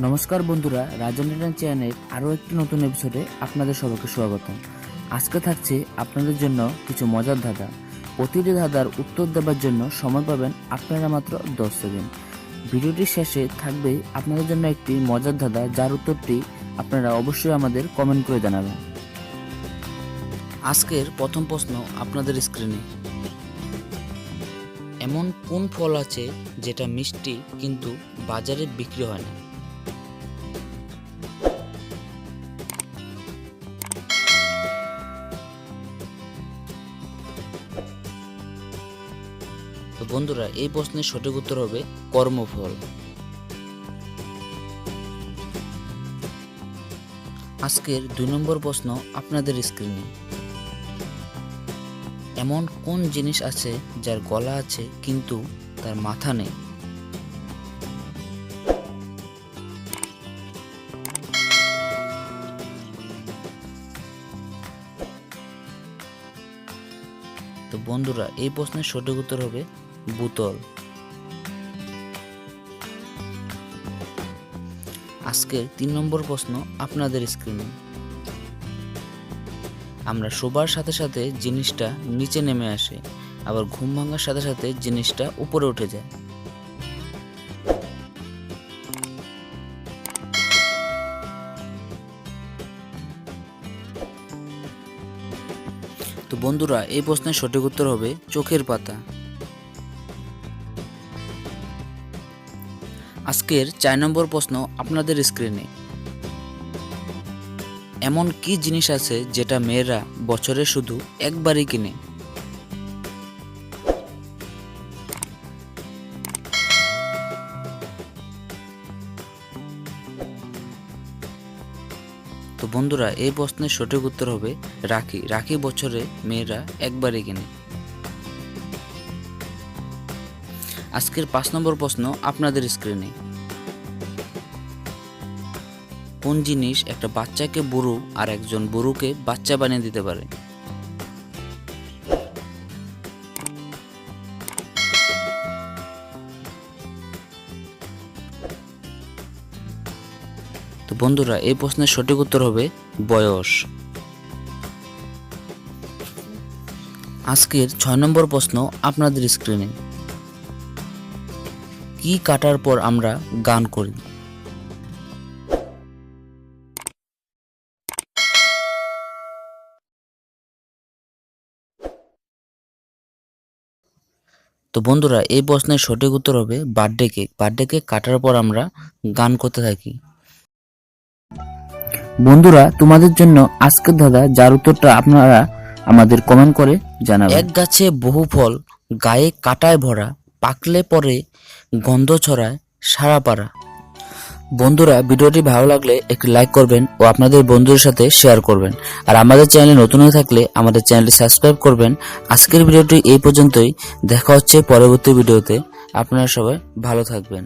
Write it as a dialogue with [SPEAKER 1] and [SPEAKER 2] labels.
[SPEAKER 1] নমস্কার বন্ধুরা রাজন রিটার্ন চ্যানেলের আরও একটি নতুন এপিসোডে আপনাদের সবাইকে স্বাগত আজকে থাকছে আপনাদের জন্য কিছু মজার ধাঁধা। প্রতিটি ধাঁধার উত্তর দেওয়ার জন্য সময় পাবেন আপনারা মাত্র দশ সেকেন্ড। ভিডিওটির শেষে থাকবে আপনাদের জন্য একটি মজার ধাঁধা, যার উত্তরটি আপনারা অবশ্যই আমাদের কমেন্ট করে জানাবেন। আজকের প্রথম প্রশ্ন আপনাদের স্ক্রিনে এমন কোন ফল আছে যেটা মিষ্টি কিন্তু বাজারে বিক্রি হয় না? বন্ধুরা, এই প্রশ্নের সঠিক উত্তর হবে কর্মফল। আজকের দুই নম্বর প্রশ্ন আপনাদের স্ক্রিনে এমন কোন জিনিস আছে যার গলা আছে কিন্তু তার মাথা নেই? তো বন্ধুরা, এই প্রশ্নের সঠিক উত্তর হবে বোতল। আজকের তিন নম্বর প্রশ্ন আপনাদের স্ক্রিনে আমরা শোবার সাথে সাথে জিনিসটা নিচে নেমে আসে, আবার ঘুম ভাঙার সাথে সাথে জিনিসটা উপরে উঠে যায়। তো বন্ধুরা, এই প্রশ্নের সঠিক উত্তর হবে চোখের পাতা। আজকের চার নম্বর প্রশ্ন আপনাদের স্ক্রিনে এমন কি জিনিস আছে যেটা মেয়েরা বছরে শুধু একবারই কিনে? তো বন্ধুরা, এই প্রশ্নের সঠিক উত্তর হবে রাখি। রাখি বছরে মেয়েরা একবারই কিনে। আজকের পাঁচ নম্বর প্রশ্ন আপনাদের স্ক্রিনে কোন জিনিস একটা বাচ্চাকে বুড়ো আর একজন বুড়োকে বাচ্চা বানিয়ে দিতে পারে? তো বন্ধুরা, এই প্রশ্নের সঠিক উত্তর হবে বয়স। আজকের ছয় নম্বর প্রশ্ন আপনাদের স্ক্রিনে কি কাটার পর আমরা গান করি? তো বন্ধুরা, এই প্রশ্নের সঠিক উত্তর হবে বার্থডে কেক বার্থডে কেক কাটার পর আমরা গান করতে থাকি। বন্ধুরা, তোমাদের জন্য আজকের দাদা যার উত্তরটা আপনারা আমাদের কমেন্ট করে জানাবেন। এক গাছে বহু ফল, গায়ে কাটায় ভরা, পাকলে পরে গন্ধ ছড়ায় সারা পাড়া বন্ধুরা, ভিডিওটি ভালো লাগলে একটি লাইক করবেন ও আপনাদের বন্ধুদের সাথে শেয়ার করবেন। আর আমাদের চ্যানেলে নতুন হয়ে থাকলে আমাদের চ্যানেলটি সাবস্ক্রাইব করবেন। আজকের ভিডিওটি এই পর্যন্তই। দেখা হচ্ছে পরবর্তী ভিডিওতে। আপনারা সবাই ভালো থাকবেন।